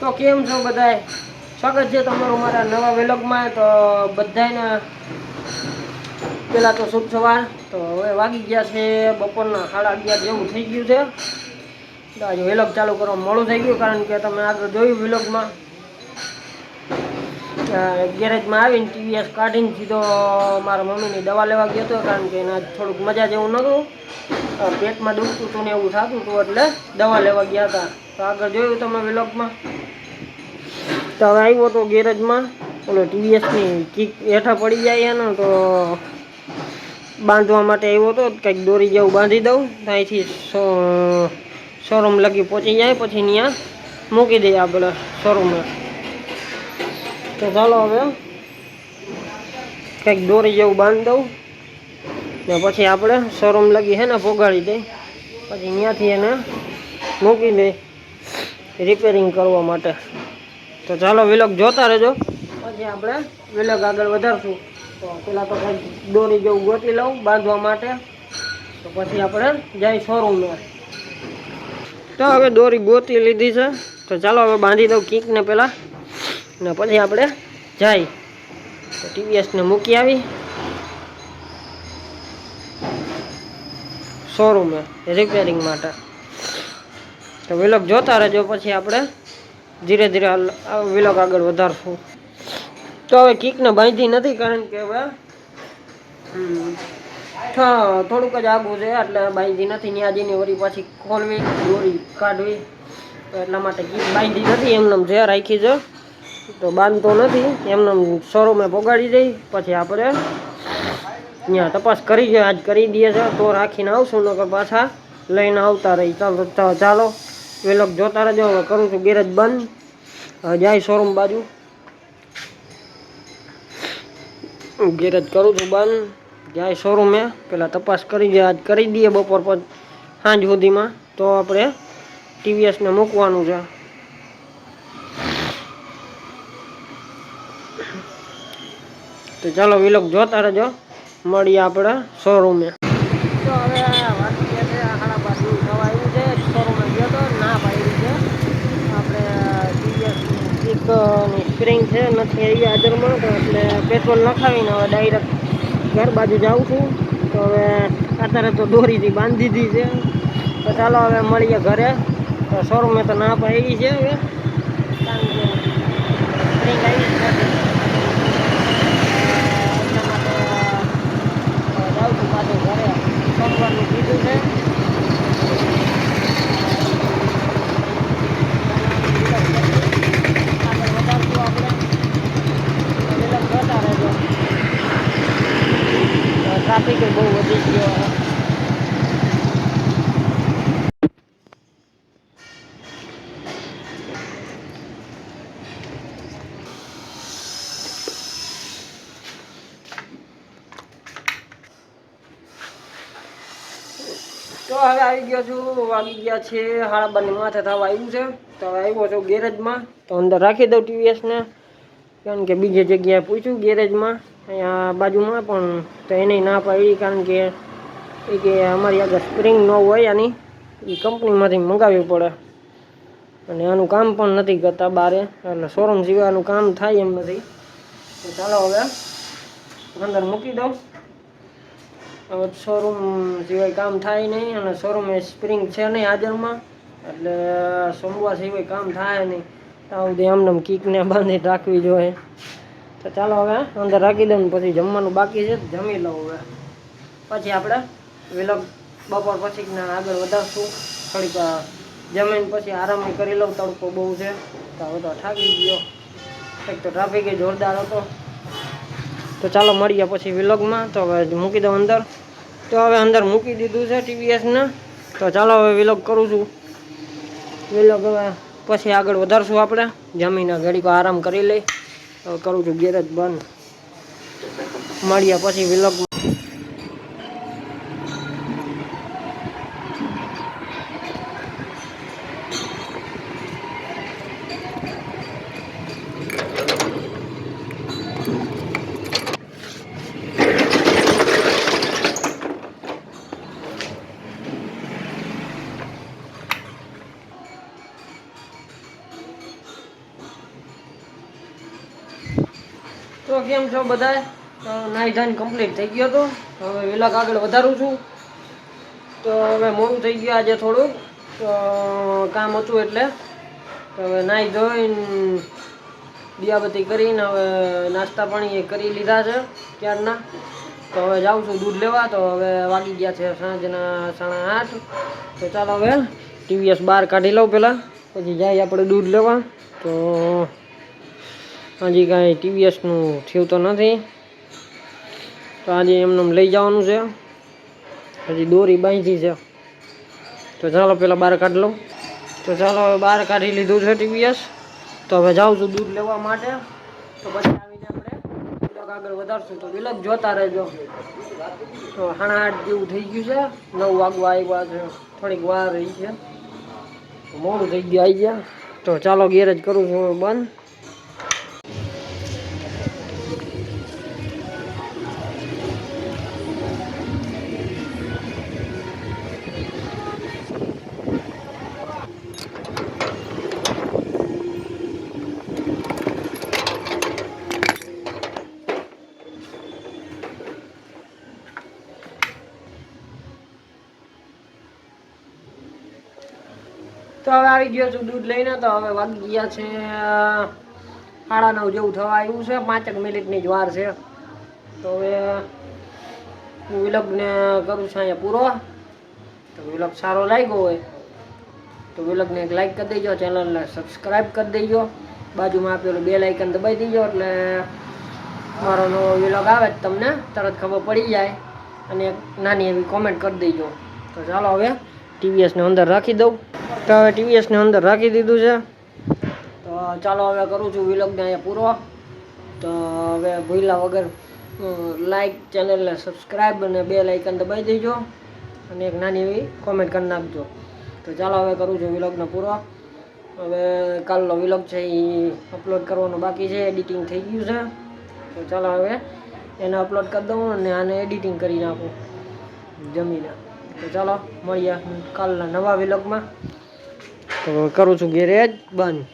તો કેમ છો બધાય? સ્વાગત છે તમારું મારા નવા વેલોગમાં. તો બધાને પહેલાં તો શુભ સવાર. તો હવે વાગી ગયા છે બપોરના સાડા અગિયાર જેવું થઈ ગયું છે. તો આજે વેલોગ ચાલુ કરવા મોડું થઈ ગયું, કારણ કે તમે આગળ જોયું વેલોગમાં. ગેરેજમાં આવીને ટીવીએસ કાઢીને સીધો મારા મમ્મીની દવા લેવા ગયો હતો, કારણ કે એના થોડુંક મજા જેવું નહોતું. પેટમાં દુખતું હતું ને એવું થતું હતું એટલે દવા લેવા ગયા હતા. તો આગળ જોયું તમે વિલોગમાં. તો આવ્યો તો ગેરેજમાં. ઓલો ટીવીએસની કીક હેઠા પડી જાય એનો તો બાંધવા માટે આવ્યો હતો કંઈક દોરી જેવું બાંધી દઉં. તો અહીંથી શોરૂમ લગી પહોંચી જાય, પછી ત્યાં મૂકી દઈએ આપણે શોરૂમે. તો ચાલો હવે કંઈક દોરી જેવું બાંધી દઉં. ને પછી આપણે શોરૂમ લગી હે ને પોગાડી દઈ પછી ત્યાંથી એને મૂકી દઈ રિપેરિંગ કરવા માટે. તો ચાલો વિલોક જોતા રહેજો. પછી આપણે વિલોક આગળ વધારશું. તો પેલા તો કંઈક દોરી જેવું ગોતી લઉં બાંધવા માટે. તો પછી આપણે જાય શોરૂમમાં તો હવે દોરી ગોતી લીધી છે. તો ચાલો હવે બાંધી દઉં કીકને પહેલાં ને પછી આપણે જાય તો ટીવીએસને મૂકી આવી. શોરૂમે રિપેરિંગ માટે. તો વિલોક જોતા રહેજો. પછી આપણે ધીરે ધીરે વિલોક આગળ વધારશું. તો હવે કીકને બાંધી નથી કારણ કે હવે થોડુંક જ આગું છે એટલે બાંધી નથી. ન્યાજીની વળી પાછી ખોલવી, દોરી કાઢવી. એટલા માટે કીક બાંધી નથી. એમને જે રાખી છે. તો બાંધતો નથી. એમને શોરૂમે પોગાડી દઈ. પછી આપણે ત્યાં તપાસ કરી છે આજ કરી દઈએ છે તો રાખીને આવશું, નકર પાછા લઈને આવતા રહી. ચાલો તો વેલોક જોતા રહેજો. હવે કરું છું ગેરેજ બંધ. જાય શોરૂમ બાજુ. ગેરેજ કરું છું બંધ. જાય શોરૂમે. પેલા તપાસ કરી જાય આજ કરી દઈએ બપોર પર સાંજ સુધીમાં. તો આપણે ટીવીએસને મૂકવાનું છે. તો ચાલો વિલોક જોતા રહેજો. મળીએ આપણે શોરૂમે તો હવે વાત કરીએ છે સાડા બાર જેવું થવા આવ્યું છે શોરૂમે ગયો તો ના પાડી છે આપણે ટીવીએસની કિકની સ્પ્રિંગ છે નથી આવી હાજરમાં તો એટલે પેટ્રોલ નખાવીને હવે ડાયરેક્ટ ઘર બાજુ જાઉં છું. તો હવે અત્યારે તો દોરીથી બાંધી દીધી છે. તો ચાલો હવે મળીએ ઘરે. તો શોરૂમે તો ના પાડી છે હવે. કારણ કે સ્પ્રિંગ આવી જ નથી. જાઉં છું પાછું ઘરે. સોમવારનું કીધું છે આગળ વધારશું આપણે વિલંબ થતા રહેજો ટ્રાફિક બહુ વધી ગયો તો હવે આવી ગયો છું, વાગી ગયા છે સાડા બંને માથે થવા આવ્યું છે. તો હવે આવ્યો છું ગેરેજમાં. તો અંદર રાખી દઉં ટીવીએસને કારણ કે બીજી જગ્યાએ પૂછ્યું ગેરેજમાં. અહીંયા બાજુમાં પણ તો એને ના પાડી કારણ કે એ કે અમારી આગળ સ્પ્રિંગ ન હોય આની એ કંપનીમાંથી મંગાવવી પડે. અને આનું કામ પણ નથી કરતા બારે, એટલે શોરૂમ સિવાયનું કામ થાય એમ નથી. તો ચાલો હવે અંદર મૂકી દઉં. હવે શોરૂમ સિવાય કામ થાય નહીં, અને શોરૂમે સ્પ્રિંગ છે નહીં હાજરમાં, એટલે સોમવાર સિવાય કામ થાય નહીં. ત્યાં સુધી આમને આમ કીકને બાંધી રાખવી જોઈએ. તો ચાલો હવે અંદર રાખી દઉં પછી જમવાનું બાકી છે, જમી લઉં હવે. પછી આપણે વિલગ બપોર પછી આગળ વધારશું. થોડીક જમીન પછી આરામ કરી લઉં, તડકો બહુ છે. તો હવે તો થાકી ગયો. એક તો ટ્રાફિક જોરદાર હતો. તો ચાલો મળીએ પછી વિલોગમાં તો હવે મૂકી દઉં અંદર. તો હવે અંદર મૂકી દીધું છે ટીવીએસને તો ચાલો હવે વિલોગ કરું છું. વિલોગ હવે પછી આગળ વધારશું આપણે. જમીને ઘડીક આરામ કરી લઈ. કરું છું ગેરેજ બંધ. મળ્યા પછી વિલોગ તો કેમ છો બધાય? તો નાઈ ધોઈને કમ્પ્લીટ થઈ ગયો તો. હવે વિલાક આગળ વધારું છું. તો હવે મોડું થઈ ગયું આજે થોડુંક તો કામ હતું એટલે. હવે નાઈ ધોઈને દિયાબત્તી કરીને હવે નાસ્તા પાણી એ કરી લીધા છે ક્યારના તો હવે જાઉં છું દૂધ લેવા. તો હવે વાગી ગયા છે સાંજના સાડા આઠ. તો ચાલો હવે ટીવીએસ બહાર કાઢી લઉં પહેલાં. પછી જાય આપણે દૂધ લેવા. તો હજી કાંઈ ટીવીએસનું થયું તો નથી. તો આજે એમને એમ લઈ જવાનું છે. હજી દોરી બાંધી છે. તો ચાલો પહેલાં બહાર કાઢી લઉં. તો ચાલો હવે બહાર કાઢી લીધું છે ટીવીએસ. તો હવે જાઉં છું દૂધ લેવા માટે. તો પછી આવીને આપણે આગળ વધારશું. તો વિલક જોતા રહેજો. તો હાણા આઠ જેવું થઈ ગયું છે. નવ વાગવા આવ્યા છે. થોડીક વાર રહી છે. મોડું થઈ ગયું આવી ગયા. તો ચાલો ગેરેજ કરું છું બંધ. તો હવે આવી ગયો છું દૂધ લઈને, તો હવે વાગી ગયા છે સાડા નવ જેવું થવા આવ્યું છે. પાંચેક મિનિટની જ વાર છે. તો હવે હું વિલગને કરું છું અહીંયા પૂરો. તો વિલગ સારો લાગ્યો હોય તો વિલગને એક લાઈક કરી દેજો, ચેનલને સબસ્ક્રાઈબ કરી દેજો. બાજુમાં આપેલું બે લાઇકન દબાઈ દેજો, એટલે મારો નવો વિલોગ આવે તમને, તરત ખબર પડી જાય અને એક નાની એવી કોમેન્ટ કરી દેજો. તો ચાલો હવે ટીવીએસને અંદર રાખી દઉં. તો હવે ટીવીએસને અંદર રાખી દીધું છે. તો ચાલો હવે કરું છું વિલોગને અહીંયા પૂરો. તો હવે ભૂલા વગર લાઈક ચેનલને સબસ્ક્રાઈબ અને બે લાઇકન દબાઈ દેજો અને એક નાની એવી કોમેન્ટ કરી નાખજો. તો ચાલો હવે કરું છું વિલોગને પૂરો. હવે કાલનો વિલોગ છે એ અપલોડ કરવાનો બાકી છે એડિટિંગ થઈ ગયું છે. તો ચાલો હવે એને અપલોડ કરી દઉં અને આને એડિટિંગ કરી નાખું. જમીને. તો ચાલો મળીએ કાલના નવા વિલોગમાં તો કરું છું ગેરેજ બંધ.